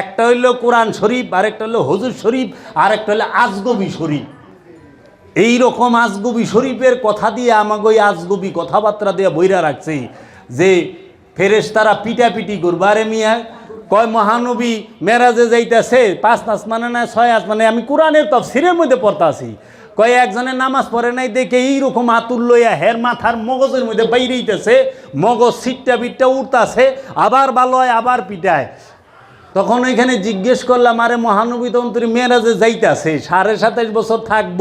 একটা হইল কোরআন শরীফ, আরেকটা হলো হজুর শরীফ আর একটা হলো আজগবি শরীফ। এই রকম আজগবি শরীফের কথা দিয়ে আমাকে ওই আজগবি কথাবার্তা দিয়ে বইরা রাখছে যে ফেরেশতারা পিটাপিটি করবে। আরে মিয়া, কয় মহানবী মেরাজে যাইতেছে, পাঁচ নাচ মানে না ছয় আস মানে আমি কোরআনের তফসিরের মধ্যে পড়তে আছি। কয় একজনের নামাজ পড়ে নাই দেখে এইরকম আতুর লইয়া হের মাথার মগজের মধ্যে বাইরেইতেছে মগজ সিটটা বিটটা উঠতাছে আবার ভালো হয় আবার পিটায়। তখন ওইখানে জিজ্ঞেস করলাম, আরে মহানবী তন্ত্রী মেয়েরাজে যাইতেছে, সাড়ে সাতাশ বছর থাকব,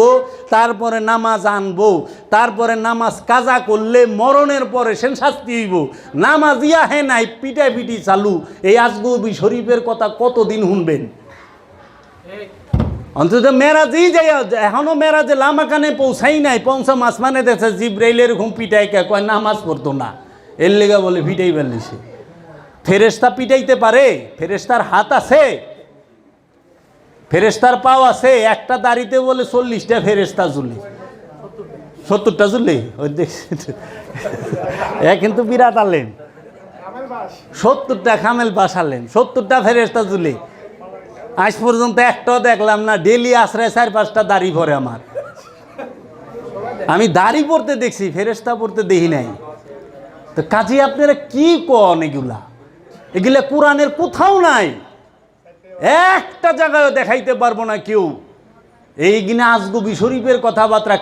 তারপরে নামাজ আনব, তারপরে নামাজ কাজা করলে মরণের পরে সেন শাস্তি হইব। নামাজ ইয়া হে নাই পিটা পিটি চালু। এই আজগবি শরীফের কথা কতদিন শুনবেন? অন্তত মেরাজই যাই এখনও মেরাজে লামাকানে পৌঁছাই নাই পৌঁছা আসমানে দেখছে জিব্রাইল এরকম পিটাই কে কয় নামাজ পড়তো না। এর লেগা বলে, পিটাই ফেলিছে ফেরেস্তা পিটাইতে পারে ফেরেস্তার হাত আছে ফেরেস্তার পাও আছে, একটা দাড়িতে বলে চল্লিশটা ফেরেস্তা জুলি সত্তরটা জুলি ওই দেখছি এ কিন্তু বিরাট আলেন সত্তরটা খামেল পাশ আলেন সত্তরটা ফেরেস্তা জুলি আজ পর্যন্ত একটাও দেখলাম না ডেলি আশ্রয় চার পাঁচটা দাড়ি ভরে আমার। আমি দাড়ি পড়তে দেখছি ফেরেস্তা পড়তে দেখি নাই। তো কাজে, আপনারা কি কন এগুলা? এগুলা কোরআনের কোথাও নাই। একটা জায়গায় দেখাইতে পারব না কেউ। এই গিনে আজগবি শরীফের কথাবার্তা